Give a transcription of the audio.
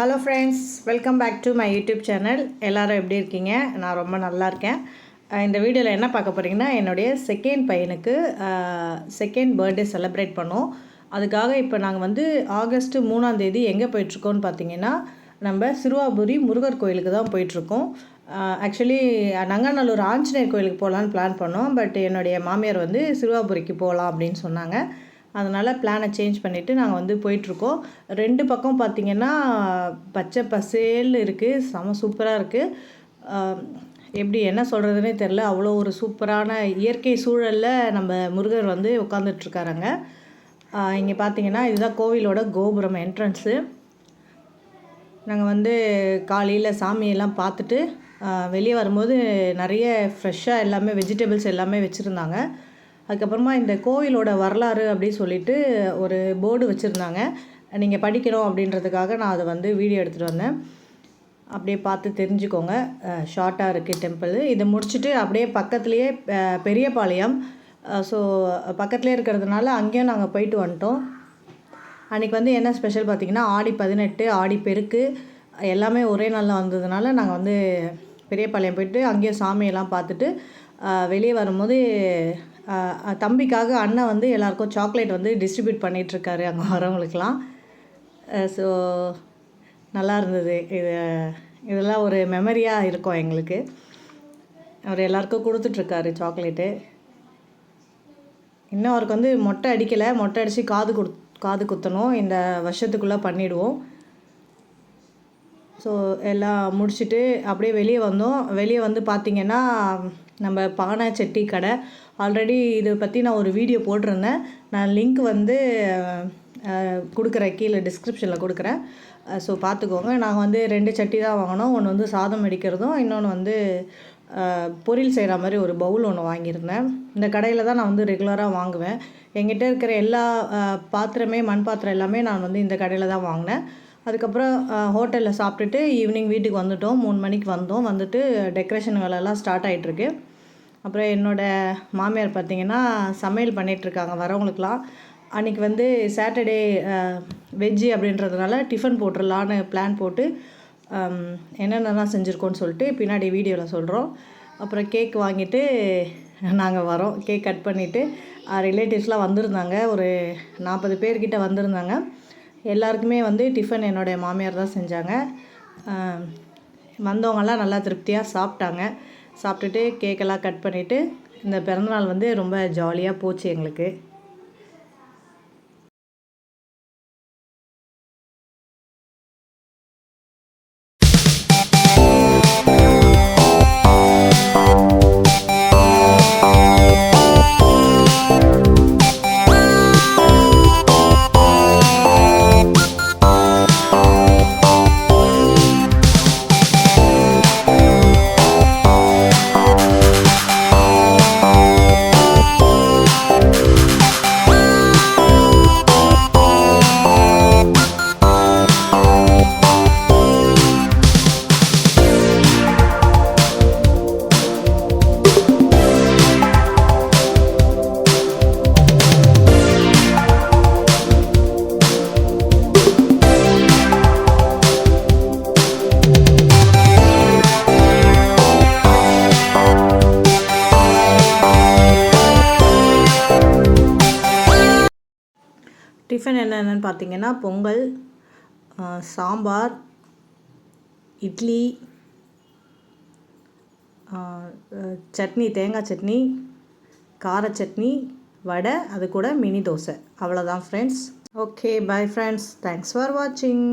Hello friends welcome back to my YouTube channel எல்லோரும் எப்படி இருக்கீங்க? நான் ரொம்ப நல்லா இருக்கேன். இந்த வீடியோவில் என்ன பார்க்க போகிறீங்கன்னா என்னுடைய செகண்ட் பையனுக்கு செகண்ட் பர்த்டே செலிப்ரேட் பண்ணோம். அதுக்காக இப்போ நாங்கள் வந்து ஆகஸ்ட்டு மூணாந்தேதி எங்கே போயிட்டுருக்கோம்னு பார்த்தீங்கன்னா நம்ம சிறுவாபுரி முருகர் கோயிலுக்கு தான் போயிட்டுருக்கோம். ஆக்சுவலி நங்கநல்லூர் ஆஞ்சநேயர் கோயிலுக்கு போகலான்னு பிளான் பண்ணோம். பட் என்னுடைய மாமியார் வந்து சிறுவாபுரிக்கு போகலாம் அப்படின்னு சொன்னாங்க. அதனால் பிளானை சேஞ்ச் பண்ணிவிட்டு நாங்கள் வந்து போயிட்டுருக்கோம். ரெண்டு பக்கம் பார்த்திங்கன்னா பச்சை பசேல் இருக்குது செம சூப்பராக இருக்குது எப்படி என்ன சொல்கிறதுனே தெரில அவ்வளோ ஒரு சூப்பரான இயற்கை சூழலில் நம்ம முருகர் வந்து உட்காந்துட்ருக்காருங்க இங்கே பார்த்தீங்கன்னா இதுதான் கோவிலோட கோபுரம் என்ட்ரன்ஸு நாங்கள் வந்து காலையில் சாமியெல்லாம் பார்த்துட்டு வெளியே வரும்போது நிறைய ஃப்ரெஷ்ஷாக எல்லாமே வெஜிடபிள்ஸ் எல்லாமே வச்சுருந்தாங்க. அதுக்கப்புறமா இந்த கோவிலோட வரலாறு அப்படின்னு சொல்லிட்டு ஒரு போர்டு வச்சுருந்தாங்க. நீங்கள் படிக்கணும் அப்படின்றதுக்காக நான் அதை வந்து வீடியோ எடுத்துகிட்டு வந்தேன். அப்படியே பார்த்து தெரிஞ்சுக்கோங்க. ஷார்ட்டாக இருக்குது டெம்பிள் இதை முடிச்சுட்டு அப்படியே பக்கத்துலேயே பெரியபாளையம். ஸோ பக்கத்துலேயே இருக்கிறதுனால அங்கேயும் நாங்கள் போயிட்டு வந்துட்டோம். அன்றைக்கி வந்து என்ன ஸ்பெஷல் பார்த்திங்கன்னா ஆடி பதினெட்டு ஆடி பெருக்கு எல்லாமே ஒரே நாளில் வந்ததுனால நாங்கள் வந்து பெரியபாளையம் போயிட்டு அங்கேயும் சாமியெல்லாம் பார்த்துட்டு வெளியே வரும்போது தம்பிக்காக அண்ணன் வந்து எல்லாருக்கும் சாக்லேட் வந்து டிஸ்ட்ரிபியூட் பண்ணிகிட்ருக்காரு அங்கே வரவங்களுக்கெல்லாம். ஸோ நல்லா இருந்தது. இது இதெல்லாம் ஒரு மெமரியாக இருக்கும் எங்களுக்கு. அவர் எல்லாருக்கும் கொடுத்துட்ருக்காரு சாக்லேட்டு. இன்னும் அவருக்கு வந்து மொட்டை அடிக்கலை. மொட்டை அடித்து காது குத் காது குத்தணும். இந்த வருஷத்துக்குள்ளே பண்ணிவிடுவோம் ஸோ எல்லாம் முடிச்சுட்டு அப்படியே வெளியே வந்தோம். வெளியே வந்து பார்த்திங்கன்னா நம்ம பானை செட்டி கடை. ஆல்ரெடி இதை பற்றி நான் ஒரு வீடியோ போட்டிருந்தேன். நான் லிங்க் வந்து கொடுக்குறேன் கீழே டிஸ்கிரிப்ஷனில் கொடுக்குறேன். ஸோ பார்த்துக்கோங்க. நாங்கள் வந்து ரெண்டு சட்டி தான் வாங்கினோம். ஒன்று வந்து சாதம் அடிக்கிறதும் இன்னொன்று வந்து பொரியல் செய்கிற மாதிரி ஒரு பவுல் ஒன்று வாங்கியிருந்தேன். இந்த கடையில் தான் நான் வந்து ரெகுலராக வாங்குவேன். என்கிட்ட இருக்கிற எல்லா பாத்திரமே மண் பாத்திரம் எல்லாமே நான் வந்து இந்த கடையில் தான் வாங்கினேன். அதுக்கப்புறம் ஹோட்டலில் சாப்பிட்டுட்டு ஈவினிங் வீட்டுக்கு வந்துட்டோம். மூணு மணிக்கு வந்தோம். வந்துட்டு டெக்கரேஷன் வேலைலாம் ஸ்டார்ட் ஆகிட்டுருக்கு அப்புறம் என்னோடய மாமியார் பார்த்தீங்கன்னா சமையல் பண்ணிகிட்ருக்காங்க வரவங்களுக்குலாம் அன்றைக்கி வந்து சாட்டர்டே வெஜ்ஜு அப்படின்றதுனால டிஃபன் போட்டுடலான்னு பிளான் போட்டு என்னென்னலாம் செஞ்சுருக்கோன்னு சொல்லிட்டு பின்னாடி வீடியோவில் சொல்கிறோம் அப்புறம் கேக் வாங்கிட்டு நாங்கள் வரோம். கேக் கட் பண்ணிவிட்டு ரிலேட்டிவ்ஸ்லாம் வந்திருந்தாங்க. ஒரு நாற்பது பேர்கிட்ட வந்திருந்தாங்க. எல்லாருக்குமே வந்து டிஃபன் என்னுடைய மாமியார் தான் செஞ்சாங்க. வந்தவங்கெல்லாம் நல்லா திருப்தியாக சாப்பிட்டாங்க. சாப்பிட்டுட்டு கேக்கெல்லாம் கட் பண்ணிவிட்டு இந்த பிறந்தநாள் வந்து ரொம்ப ஜாலியாக போச்சு எங்களுக்கு. டிஃபன் என்னென்னு பார்த்தீங்கன்னா பொங்கல் சாம்பார் இட்லி சட்னி தேங்காய் சட்னி கார சட்னி வடை அது கூட மினி தோசை. அவ்வளோதான் friends okay bye friends thanks for வாட்சிங்